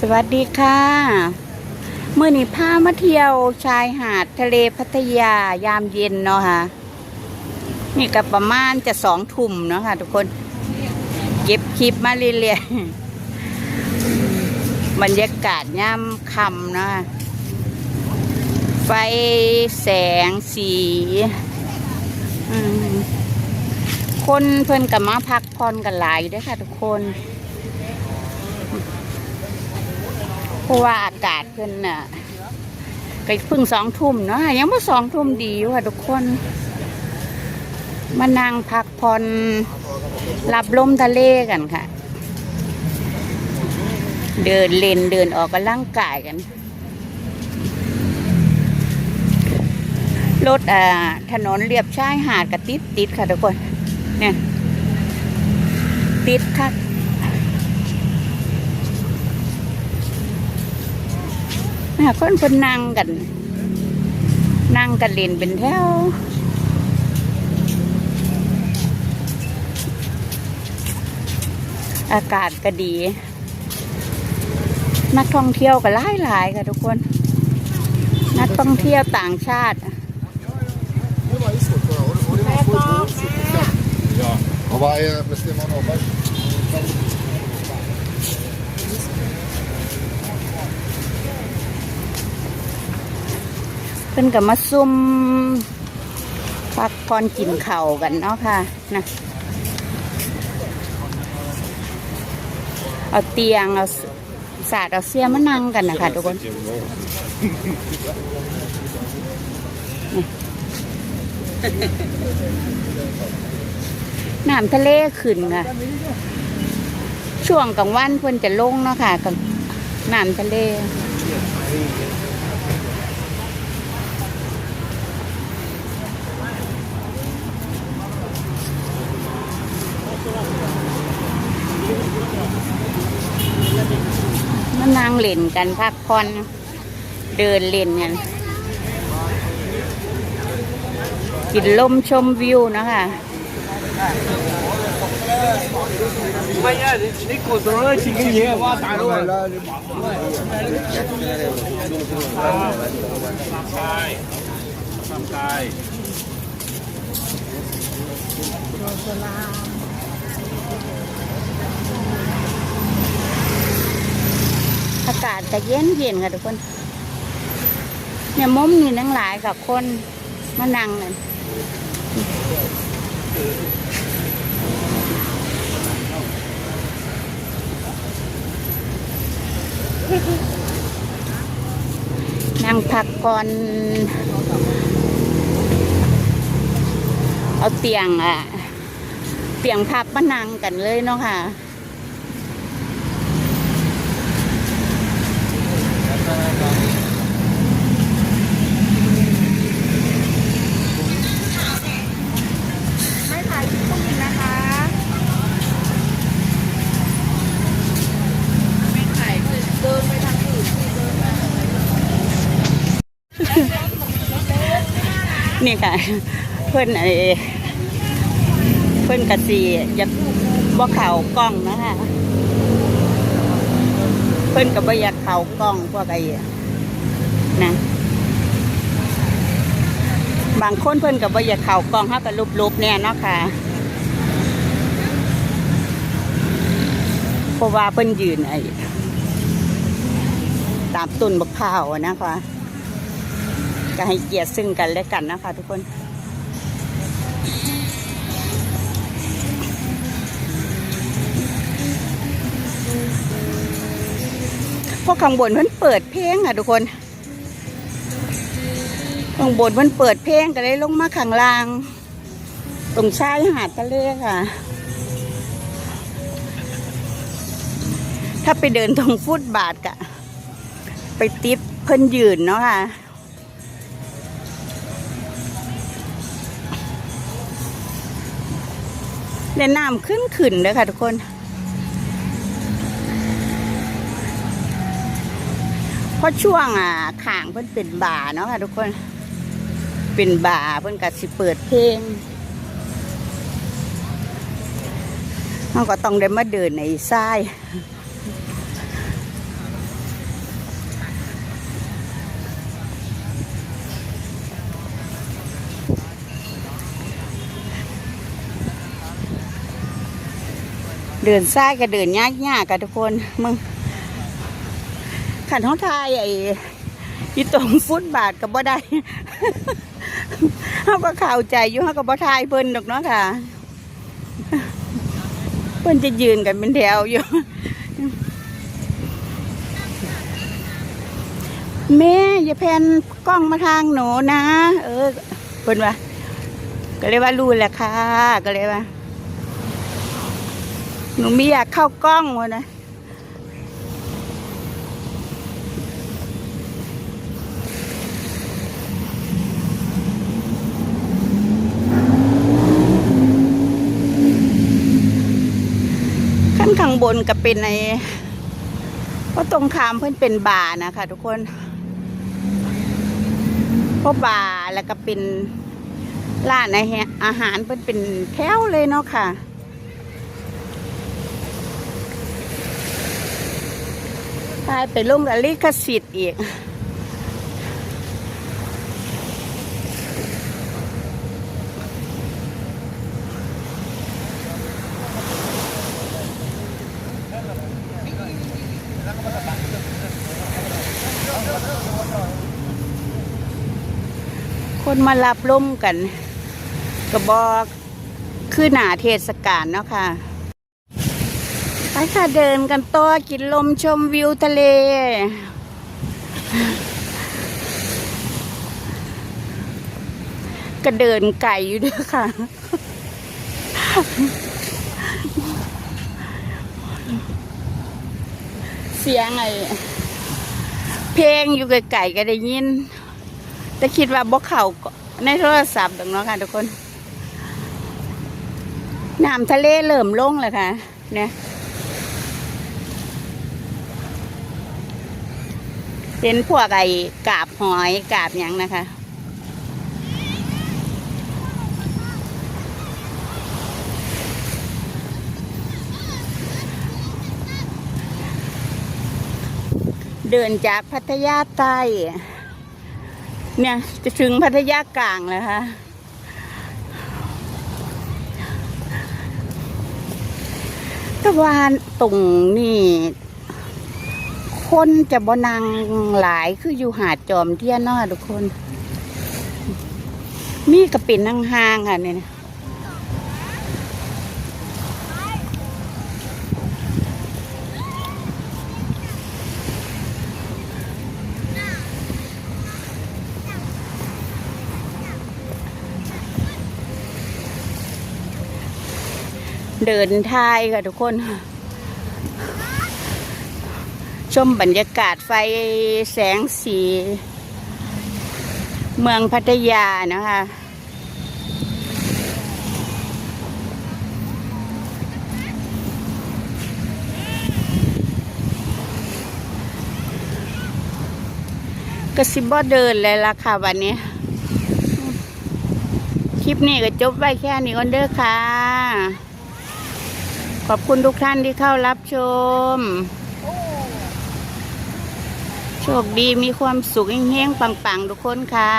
สวัสดีค่ะเมื่อนี้พามาเที่ยวชายหาดทะเลพัทยายามเย็นเนาะค่ะ นี่ก็ประมาณจะสองทุ่มเนาะค่ะ ทุกคนเก็บคลิปมาเรื่อยๆบรรยากาศย่ำคำเนาะะไฟแสงสีคนเพิ่นกับมาพักผ่อนกันหลายด้วยค่ะ ทุกคน เพราะว่าอากาศเพิ่นน่ะก็เพิ่งสองทุ่มเนาะยังไม่สองทุ่มดีอยู่ะทุกคน มานั่งพักผ่อนรับลมทะเลกันค่ะ เดินเล่นเดินออกกำลังกายกันรถอ่าถนนเรียบชายหาดกับติดติดค่ะทุกคนเนี่ยติดค่ะ น่ะคนเพิ่นนั่งกัน นั่งกันเล่นเป็นแถวอากาศก็ดี นักท่องเที่ยวก็หลายหลายค่ะทุกคน นักท่องเที่ยวต่างชาติ Hva er bestemmer nå? Hva- พิ่นก็มาซุ่มพักผ่อนกินเข่ากันเนาะค่ะนะเอาเตียง เอาสาดเอาเสียมานั่งกันนะคะทุกคนน้ำทะเลขึ้นค่ะ ช่วงกลางวันเพิ่นจะลงเนาะค่ะกับน้ำทะเล มานั่งเล่นกันพักผ่อนเดินเล่นกันกินลมชมวิวเนาะคะ唔 อากาศจะเย็นเย็นค่ะทุกคน เนี่ยมุมนี่นั่งหลายกับคนมานั่งกันนั่งพักก่อน เอาเตียงอะ เตียงพับมานั่งกันเลยเนาะค่ะ ไม่ถ่ายคลิปตรงนี้นะคะ ไม่ถ่ายคือเดินไปทางอื่นเดินมา นี่ค่ะ เพื่อนไอ้เพื่อนกะสีอยากบ่เข่ากล้องนะคะเพื่อนกับบ่อยากเข่ากล้องพวกไอ้นะบางคนเพิ่อนกับว่อยากเข่ากล้องห้ากับรูปๆเนี่ยเนาะค่ะเพราะว่าเพิ่นยืนไอ้ตามต้นบักพร้าวนะคะ ก็ให้เกียรติซึ่งกันและกันนะคะทุกคนพวกข้างบนเพิ่นเปิดเพลงอะทุกคนข้างบนมันเปิดเพลงก็เลยลงมาข้างล่าง ตรงชายหาดทะเลค่ะ ถ้าไปเดินตรงฟุตบาทกะ ไปติปเพิ่นยืนเนาะค่ะ และน้ำขึ้นขึ้นเลยค่ะทุกคน เพราะช่วงอะขางเพิ่นเป็นบ่าเนาะค่ะทุกคน เป็นบ่าเพิ่นก็สิเปิดเพลงเราก็ต้องได้มาเดินในทราย เดินซ้ายก็เดินยากยากกันทุกคนมึงขันท้องทายไอ้อีตรงฟุตบาทกับบ่ได้เขาก็เข้าใจอยู่เขาก็บ่ทายเพิ่นดอกเนาะค่ะ เพิ่นจะยืนกันเป็นแถวอยู่ แม่อย่าแพนกล้องมาทางหนูนะ เออเพิ่นว่าก็เลยว่ารู้แหละค่ะ ก็เลยว่า หนูไม่อยากเข้ากล้องวะนะ ขั้นข้างบนก็เป็นในเพราะตรงขามเพื่อนเป็นบาร์นะคะทุกคนเพราะบาร์แล้วก็เป็นร้านอาหารอาหารเพื่อนเป็นแถวเลยเนาะค่ะ ตายไปลงกับลิขสิทธิ์อีกคนมารับร่มกันกระบอกคือหนาเทศกาลเนาะค่ะ ไปค่ะเดินกันต่อกินลมชมวิวทะเล ก็เดินไก่อยู่ด้วยค่ะ เสียงไอ้เพลงอยู่ไกลๆก็ได้ยิน แต่คิดว่าบ่เข่าในโทรศัพท์ดอกเนาะค่ะทุกคนน้ำทะเลเริ่มลงแล้วค่ะ เนี่ย เป็นพวกไอ้กาบหอยกาบหยังนะคะ เดินจากพัทยาใต้ เนี่ยจะถึงพัทยากลางแล้วค่ะต่ว่าตรงนี้ คนจะบนังหลายคืออยู่หาดจอมเทียนนาะทุกคน มีกระปิ่นนั่งห้างค่ะเนี่ยเดินทายค่ะทุกคน ชมบรรยากาศไฟแสงสี เมืองพัทยานะคะกระซิบบ่เดินเลยล่ะค่ะวันนี้ คลิปนี้ก็จบไว้แค่นี้ก่อนเด้อค่ะ ขอบคุณทุกท่านที่เข้ารับชม โชคดีมีความสุขเฮงๆปังๆ ทุกคนค่ะ